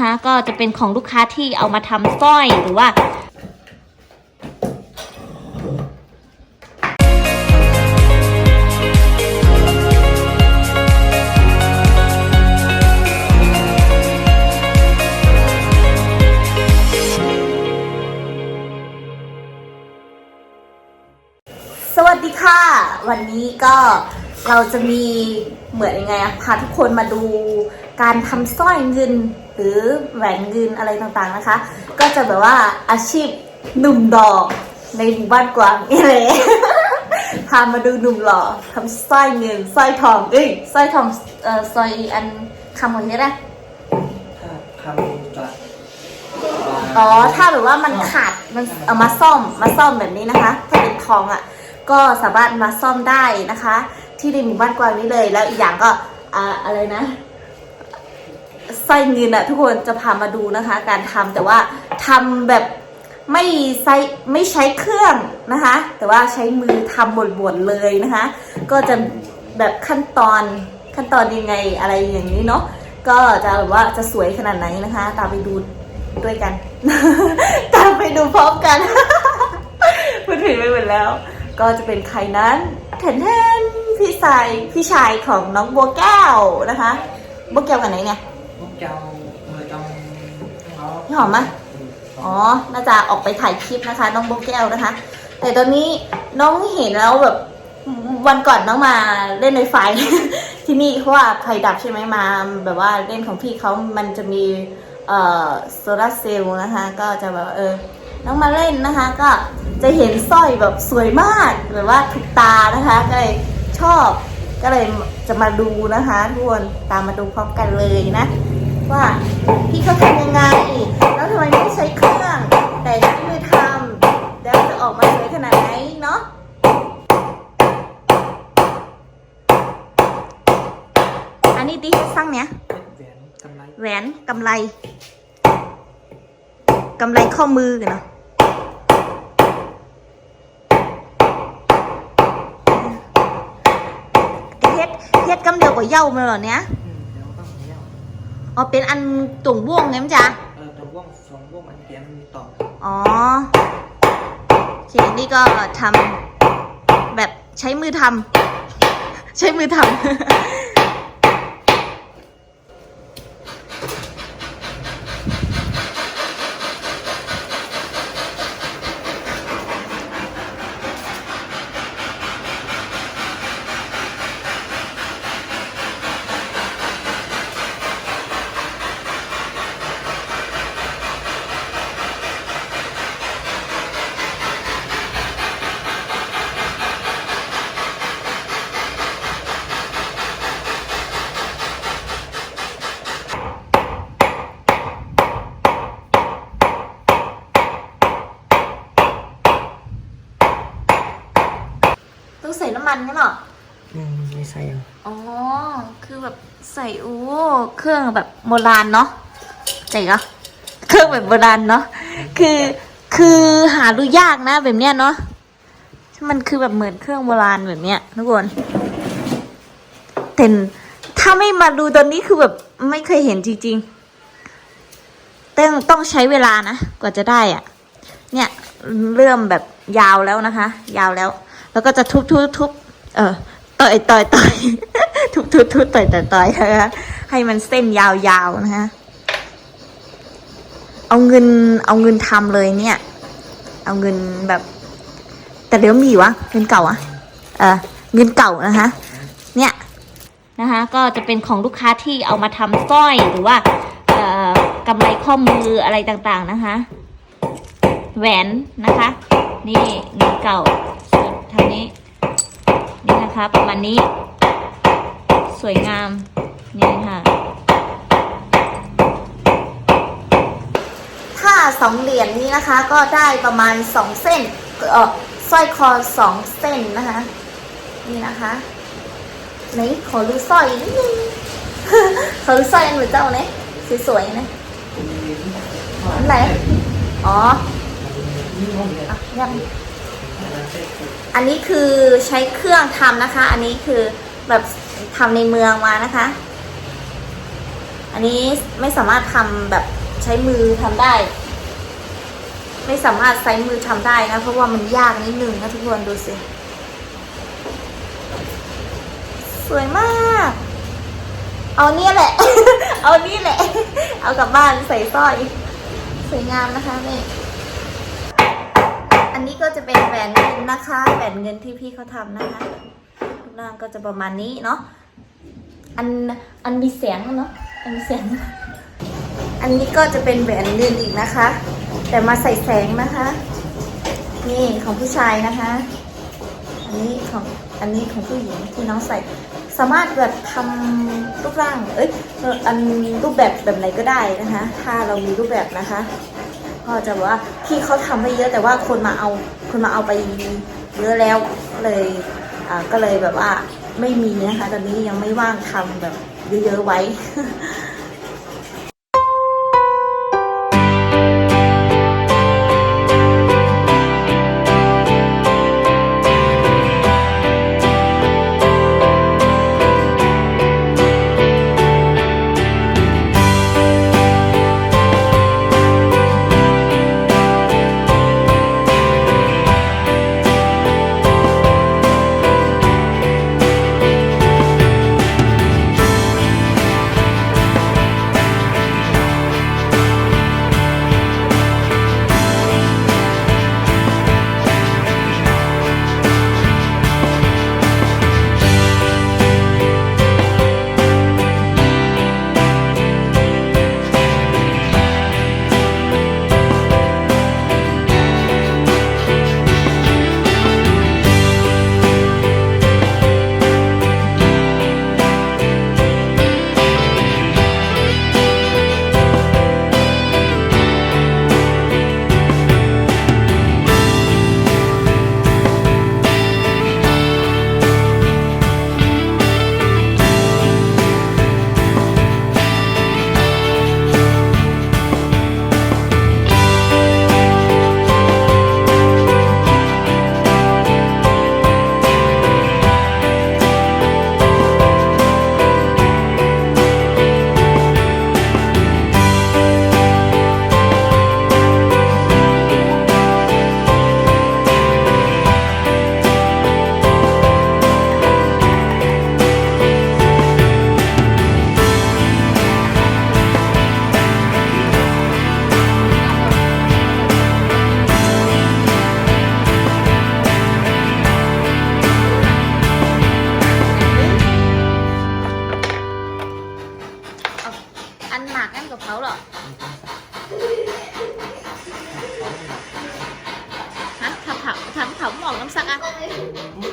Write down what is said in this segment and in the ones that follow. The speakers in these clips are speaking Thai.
นะคะ ก็จะเป็นของลูกค้าที่เอามาทำสร้อยหรือว่าสวัสดีค่ะ วันนี้ก็เราจะมีเหมือนยังไงอะพาทุกคนมาดูการทำสร้อยเงิน หรือแหวนเงินอะไรต่างๆนะคะ ก็จะแบบว่าอาชีพหนุ่มดอกในหมู่บ้านกวางนี่เลยพามาดูหนุ่มหล่อทำสร้อยเงินสร้อยทองเอ้ยสร้อยทองเอ่อสร้อยอันคำวันนี้นะถ้าคำจัดอ๋อถ้าแบบว่ามันขาดมันเอามาซ่อมมาซ่อมแบบนี้นะคะ ถ้าเป็นทองอะ ก็สามารถมาซ่อมได้นะคะ ที่ในหมู่บ้านกวางนี้เลยแล้วอีกอย่างก็อ่าอะไรนะ สร้อยเงินอะทุกคนจะพามาดูนะคะ การทำแต่ว่าทำแบบไม่ใช้ไม่ใช้เครื่องนะคะ แต่ว่าใช้มือทำบดๆเลยนะคะ ก็จะแบบขั้นตอนขั้นตอนยังไงอะไรอย่างนี้เนาะก็จะแบบว่าจะสวยขนาดไหนนะคะ ตามไปดูด้วยกัน ตามไปดูพร้อมกันพูดถึงไปหมดแล้ว ก็จะเป็นใครนั้นแทนแทนพี่ชายพี่ชายของน้องบัวแก้วนะคะบัวแก้วกันไหนเนี่ย พวกเจ้าเมื่อต้องเขาพี่หอมไหมอ๋อน่าจะออกไปถ่ายคลิปนะคะ น้องโบแก้วนะคะ แต่ตอนนี้น้องเห็นแล้วแบบวันก่อนน้องมาเล่นในไฟ ที่นี่เพราะว่าไฟดับใช่ไหมมาแบบว่าเล่นของพี่เขามันจะมีเอ่อโซลาร์เซลล์นะคะ ก็จะแบบเออ น้องมาเล่นนะคะ ก็จะเห็นสร้อยแบบสวยมากแบบว่าถูกตานะคะ ก็เลยชอบ ก็เลยจะมาดูนะคะทุกคนตามมาดูพร้อมกันเลยนะ ว่าพี่เขาทำยังไง แล้วทำไมไม่ใช้เครื่อง แต่ใช้มือทำแล้วจะออกมาสวยขนาดไหนเนาะอันนี้ที่สร้างเนี้ยแหวนกำไรแหวนกำไรกำไรข้อมือกันเนาะเฮ็ดเฮ็ดกำเดียวกับเย้ามาเหรอเนี้ย อ๋อเป็นอันตุ่งบ่วงไงมั้ยจ๊ะเออตัวว่องสองว่องอันเดียวมันมีต่ออ๋อโอเคนี่ก็ทำแบบใช้มือทำใช้มือทำ ต้องใส่น้ำมันกันเหรอ อืมไม่ใช่อะอ๋อ คือแบบใส่โอ้เครื่องแบบโบราณเนาะเจ๋งอเครื่องแบบโบราณเนาะคือคือหาดูยากนะแบบเนี้ยเนาะมันคือแบบเหมือนเครื่องโบราณแบบเนี้ยทุกคนแต่ถ้าไม่มาดูตอนนี้คือแบบไม่เคยเห็นจริงๆต้องต้องใช้เวลานะกว่าจะได้อะเนี่ยเริ่มแบบยาวแล้วนะคะ ยาวแล้ว แล้วก็จะทุบทุบทุบเออ ต่อยต่อยต่อยทุบทุบทุบต่อยต่อยต่อยนะคะให้มันเส้นยาวๆนะคะเอาเงินเอาเงินทำเลยเนี่ย เอาเงินแบบ แต่เดี๋ยวมีวะเงินเก่าอะเออเงินเก่านะคะ เนี่ยนะคะ ก็จะเป็นของลูกค้าที่เอามาทำสร้อยหรือว่าเอ่อกำไรข้อมืออะไรต่างๆนะคะ แหวนนะคะ นี่เงินเก่าทางนี้ นี่นะคะประมาณนี้ สวยงามนี่ค่ะ ถ้าสองเหรียญนี้นะคะก็ได้ประมาณสองเส้นเออสร้อยคอสองเส้นนะคะ นี่นะคะไหนขอดูสร้อยนิดนึงขอดูสร้อยอันหนูเจ้าเนี่ยสวยๆนะอันไหนอ๋ออะยัง อันนี้คือใช้เครื่องทำนะคะ อันนี้คือแบบทำในเมืองมานะคะ อันนี้ไม่สามารถทำแบบใช้มือทำได้ ไม่สามารถใช้มือทำได้นะ เพราะว่ามันยากนิดนึงนะทุกคนดูสิ สวยมาก เอาเนี่ยแหละ เอานี่แหละ เอากลับบ้านใส่สร้อย สวยงามนะคะนี่ นนี้ก็จะเป็นแหวนเงินนะคะแหวนเงินที่พี่เขาทำนะคะรูปร่างก็จะประมาณนี้เนาะอันอันมีเสียงเนาะอันมีเสียงอันนี้ก็จะเป็นแหวนเงินอีกนะคะ แต่มาใส่แสงนะคะ นี่ของผู้ชายนะคะ อันนี้ของอันนี้ของผู้หญิงที่น้องใส่สามารถแบบทำรูปร่าง เอ้ยอันรูปแบบแบบไหนก็ได้นะคะ ถ้าเรามีรูปแบบนะคะ ก็จะบอกว่าพี่เขาทำไว้เยอะแต่ว่าคนมาเอาคนมาเอาไปเยอะแล้วเลยอ่าก็เลยแบบว่าไม่มีนะคะ ตอนนี้ยังไม่ว่างทำแบบเยอะๆไว้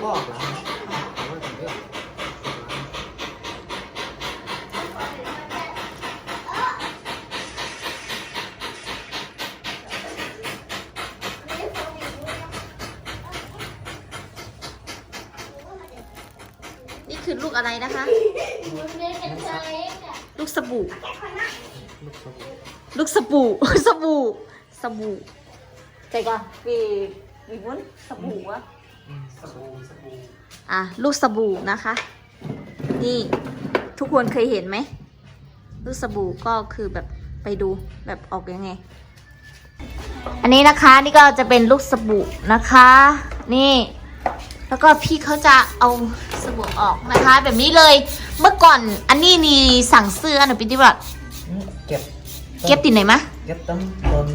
บอกแล้วเอาไว้ก่อนเรื่องนี่คือลูกอะไรนะคะ ลูกสบู่ ลูกสบู่ สบู่ สบู่ใจก่อนวีวีวุ้น สบู่อะอืมสบู่สบู่อะลูกสบู่นะคะ นี่ทุกคนเคยเห็นไหมลูกสบู่ก็คือแบบไปดูแบบออกยังไง อันนี้นะคะนี่ก็จะเป็นลูกสบู่นะคะ นี่ แล้วก็พี่เขาจะเอาสบู่ออกนะคะ แบบนี้เลยเมื่อก่อนอันนี้นี่สั่งซื้ออันไหนพี่ที่ว่าอืมเก็บเก็บติดไหนมะเก็บต้นต้น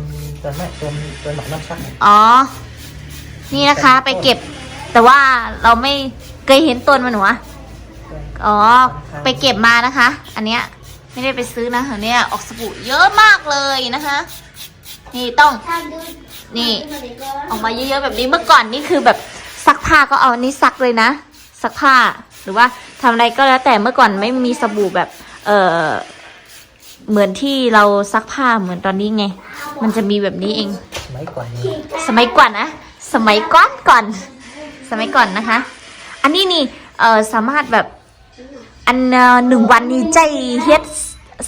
ต้นไม้ต้นต้นหมักน้ำซักเนี่ยอ๋อ นี่นะคะไปเก็บ แต่ว่าเราไม่เคยเห็นต้นมันหนูอะอ๋อ ไปเก็บมานะคะ อันเนี้ยไม่ได้ไปซื้อนะอันเนี้ยออกสบู่เยอะมากเลยนะคะ นี่ต้องนี่ออกมาเยอะๆแบบนี้เมื่อก่อนนี่คือแบบซักผ้าก็เอาอันนี้ซักเลยนะซักผ้าหรือว่าทำอะไรก็แล้วแต่เมื่อก่อนไม่มีสบู่แบบเออเหมือนที่เราซักผ้าเหมือนตอนนี้ไง มันจะมีแบบนี้เอง สมัยก่อนนี่สมัยก่อนนะสมัยก่อนก่อน สมัยก่อนนะคะ อันนี้นี่เออสามารถแบบอันเอ่อหนึ่งวันนี้ใจเฮ็ด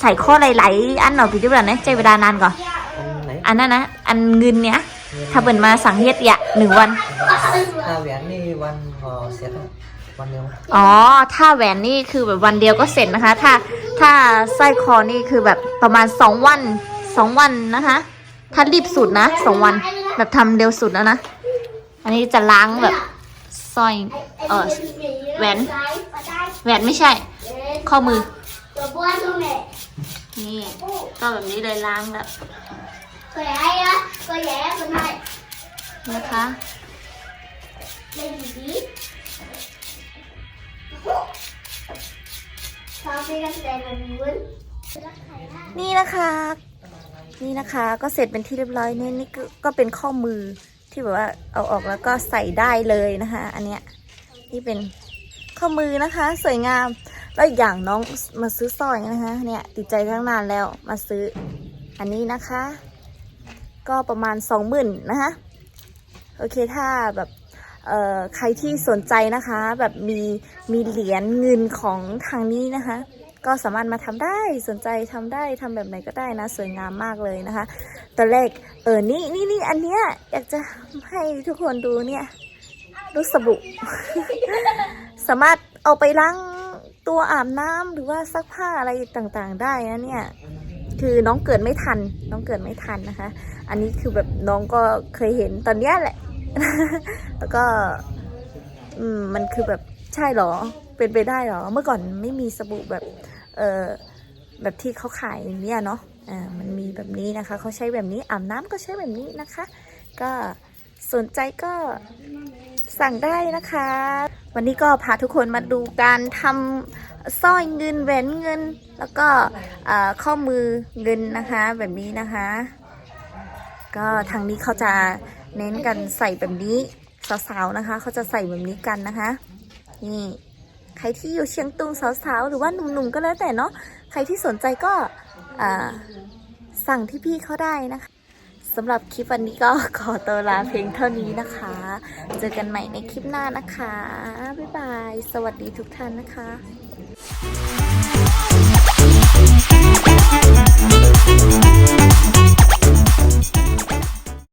ใส่ข้อหลายๆอันเหรอพี่ที่แบบนะใจเวลานานก่อนอันไหนอันนั้นนะอันเงินเนี้ยถ้าเปิดมาสั่งเฮ็ดอะหนึ่งวันถ้าแหวนนี่วันพอเสร็จแล้ววันเดียวมั้ยอ๋อถ้าแหวนนี่คือแบบวันเดียวก็เสร็จนะคะ ถ้าถ้าสร้อยคอนี่คือแบบประมาณสองวันสองวันนะคะ ถ้ารีบสุดนะสองวันแบบทำเร็วสุดแล้วนะ อันนี้จะล้างแบบ สร้อยเออแหวนแหวนไม่ใช่ ข้อมือตัวบ้วนตรงไหนนี่ก็แบบนี้เลยล้างแบบตัวใหญ่อะตัวใหญ่อะตัวไหนนะคะเล่นดีชอบไปกันแต่มันวุ้นนี่นะคะ นี่นะคะ ก็เสร็จเป็นที่เรียบร้อยนี่นี่ก็ก็เป็นข้อมือ ที่แบบว่าเอาออกแล้วก็ใส่ได้เลยนะคะ อันเนี้ยนี่เป็นข้อมือนะคะ สวยงาม แล้วอีกอย่างน้องมาซื้อสร้อยนะคะ เนี่ยติดใจตั้งนานแล้วมาซื้ออันนี้นะคะ ก็ประมาณสองหมื่นนะคะโอเคถ้าแบบเอ่อใครที่สนใจนะคะ แบบมีมีเหรียญเงินของทางนี้นะคะ ก็สามารถมาทำได้สนใจทำได้ทำแบบไหนก็ได้นะ สวยงามมากเลยนะคะตอนแรกเออนี่นี่นี่อันเนี้ยอยากจะให้ทุกคนดูเนี่ยรูปสบู่สามารถเอาไปล้างตัวอาบน้ำหรือว่าซักผ้าอะไรต่างๆ ได้นะเนี่ยคือน้องเกิดไม่ทัน น้องเกิดไม่ทันนะคะ อันนี้คือแบบน้องก็เคยเห็นตอนเนี้ยแหละ แล้วก็อืมมันคือแบบใช่เหรอ เป็นไปได้เหรอ เมื่อก่อนไม่มีสบู่แบบ เออแบบที่เขาขายเนี่ยเนาะอ่ามันมีแบบนี้นะคะเขาใช้แบบนี้อาบน้ำก็ใช้แบบนี้นะคะ ก็สนใจก็สั่งได้นะคะ วันนี้ก็พาทุกคนมาดูการทำสร้อยเงินแหวนเงิน แล้วก็ข้อมือเงินนะคะแบบนี้นะคะ ก็ทางนี้เขาจะเน้นกันใส่แบบนี้สาวๆนะคะเขาจะใส่แบบนี้กันนะคะ นี่ ใครที่อยู่เชียงตุงสาวๆ หรือว่าหนุ่มๆ ก็แล้วแต่เนาะ ใครที่สนใจก็สั่งที่พี่เขาได้นะคะสำหรับคลิปวันนี้ก็ขอตัวลาเพียงเท่านี้นะคะ เจอกันใหม่ในคลิปหน้านะคะ บ๊ายบาย สวัสดีทุกท่านนะคะ